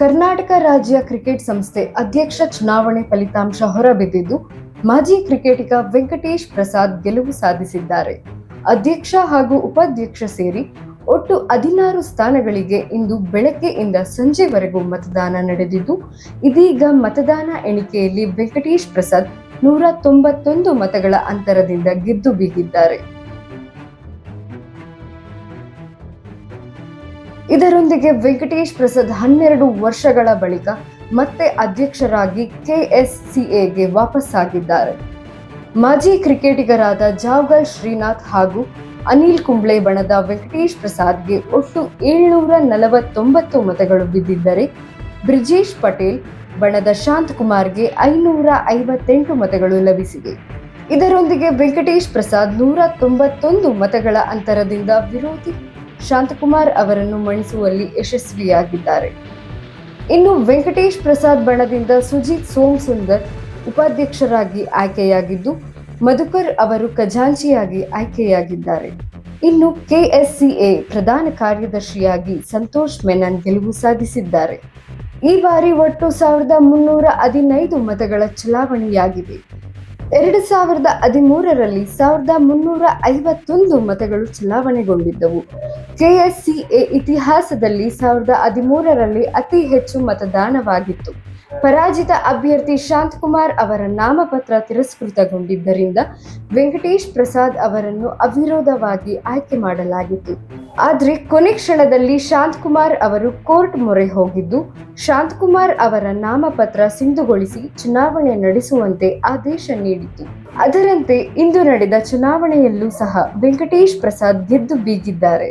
ಕರ್ನಾಟಕ ರಾಜ್ಯ ಕ್ರಿಕೆಟ್ ಸಂಸ್ಥೆ ಅಧ್ಯಕ್ಷ ಚುನಾವಣೆ ಫಲಿತಾಂಶ ಹೊರಬಿದ್ದಿದ್ದು, ಮಾಜಿ ಕ್ರಿಕೆಟಿಗ ವೆಂಕಟೇಶ್ ಪ್ರಸಾದ್ ಗೆಲುವು ಸಾಧಿಸಿದ್ದಾರೆ. ಅಧ್ಯಕ್ಷ ಹಾಗೂ ಉಪಾಧ್ಯಕ್ಷ ಸೇರಿ ಒಟ್ಟು ಹದಿನಾರು ಸ್ಥಾನಗಳಿಗೆ ಇಂದು ಬೆಳಗ್ಗೆಯಿಂದ ಸಂಜೆವರೆಗೂ ಮತದಾನ ನಡೆದಿದ್ದು, ಇದೀಗ ಮತದಾನ ಎಣಿಕೆಯಲ್ಲಿ ವೆಂಕಟೇಶ್ ಪ್ರಸಾದ್ ನೂರ ತೊಂಬತ್ತೊಂದು ಮತಗಳ ಅಂತರದಿಂದ ಗೆದ್ದು ಬೀಗಿದ್ದಾರೆ. ಇದರೊಂದಿಗೆ ವೆಂಕಟೇಶ್ ಪ್ರಸಾದ್ ಹನ್ನೆರಡು ವರ್ಷಗಳ ಬಳಿಕ ಮತ್ತೆ ಅಧ್ಯಕ್ಷರಾಗಿ ಕೆಎಸ್ಸಿಎಗೆ ವಾಪಸ್ಸಾಗಿದ್ದಾರೆ. ಮಾಜಿ ಕ್ರಿಕೆಟಿಗರಾದ ಜಾವ್ಗಲ್ ಶ್ರೀನಾಥ್ ಹಾಗೂ ಅನಿಲ್ ಕುಂಬ್ಳೆ ಬಣದ ವೆಂಕಟೇಶ್ ಪ್ರಸಾದ್ಗೆ ಒಟ್ಟು ಏಳ್ನೂರ ನಲವತ್ತೊಂಬತ್ತು ಮತಗಳು ಬಿದ್ದಿದ್ದರೆ ಬ್ರಿಜೇಶ್ ಪಟೇಲ್ ಬಣದ ಶಾಂತ್ ಕುಮಾರ್ಗೆ ಐನೂರ ಐವತ್ತೆಂಟು ಮತಗಳು ಲಭಿಸಿವೆ. ಇದರೊಂದಿಗೆ ವೆಂಕಟೇಶ್ ಪ್ರಸಾದ್ ನೂರ ತೊಂಬತ್ತೊಂದು ಮತಗಳ ಅಂತರದಿಂದ ವಿರೋಧಿ ಶಾಂತಕುಮಾರ್ ಅವರನ್ನು ಮಣಿಸುವಲ್ಲಿ ಯಶಸ್ವಿಯಾಗಿದ್ದಾರೆ. ಇನ್ನು ವೆಂಕಟೇಶ್ ಪ್ರಸಾದ್ ಬಣದಿಂದ ಸುಜಿತ್ ಸೋಮ್ ಸುಂದರ್ ಉಪಾಧ್ಯಕ್ಷರಾಗಿ ಆಯ್ಕೆಯಾಗಿದ್ದು, ಮಧುಕರ್ ಅವರು ಖಜಾಂಚಿಯಾಗಿ ಆಯ್ಕೆಯಾಗಿದ್ದಾರೆ. ಇನ್ನು ಕೆಎಸ್ಸಿಎ ಪ್ರಧಾನ ಕಾರ್ಯದರ್ಶಿಯಾಗಿ ಸಂತೋಷ್ ಮೆನನ್ ಗೆಲುವು ಸಾಧಿಸಿದ್ದಾರೆ. ಈ ಬಾರಿ ಒಟ್ಟು ಸಾವಿರದ ಮುನ್ನೂರ ಹದಿನೈದು ಮತಗಳ ಚಲಾವಣೆಯಾಗಿವೆ ಎರಡು ಸಾವಿರದ ಹದಿಮೂರರಲ್ಲಿ ಸಾವಿರದ ಮುನ್ನೂರ ಐವತ್ತೊಂದು ಮತಗಳು ಚಲಾವಣೆಗೊಂಡಿದ್ದವು. ಕೆಎಸ್ಸಿಎ ಇತಿಹಾಸದಲ್ಲಿ ಸಾವಿರದ ಹದಿಮೂರರಲ್ಲಿ ಅತಿ ಹೆಚ್ಚು ಮತದಾನವಾಗಿತ್ತು. ಪರಾಜಿತ ಅಭ್ಯರ್ಥಿ ಶಾಂತಕುಮಾರ್ ಅವರ ನಾಮಪತ್ರ ತಿರಸ್ಕೃತಗೊಂಡಿದ್ದರಿಂದ ವೆಂಕಟೇಶ್ ಪ್ರಸಾದ್ ಅವರನ್ನು ಅವಿರೋಧವಾಗಿ ಆಯ್ಕೆ ಮಾಡಲಾಗಿತ್ತು. ಆದರೆ ಕೊನೆ ಕ್ಷಣದಲ್ಲಿ ಶಾಂತಕುಮಾರ್ ಅವರು ಕೋರ್ಟ್ ಮೊರೆ ಹೋಗಿದ್ದು, ಶಾಂತಕುಮಾರ್ ಅವರ ನಾಮಪತ್ರ ಸಿಂಧುಗೊಳಿಸಿ ಚುನಾವಣೆ ನಡೆಸುವಂತೆ ಆದೇಶ ನೀಡಿತು ಅದರಂತೆ ಇಂದು ನಡೆದ ಚುನಾವಣೆಯಲ್ಲೂ ಸಹ ವೆಂಕಟೇಶ್ ಪ್ರಸಾದ್ ಗೆದ್ದು ಬೀಗಿದ್ದಾರೆ.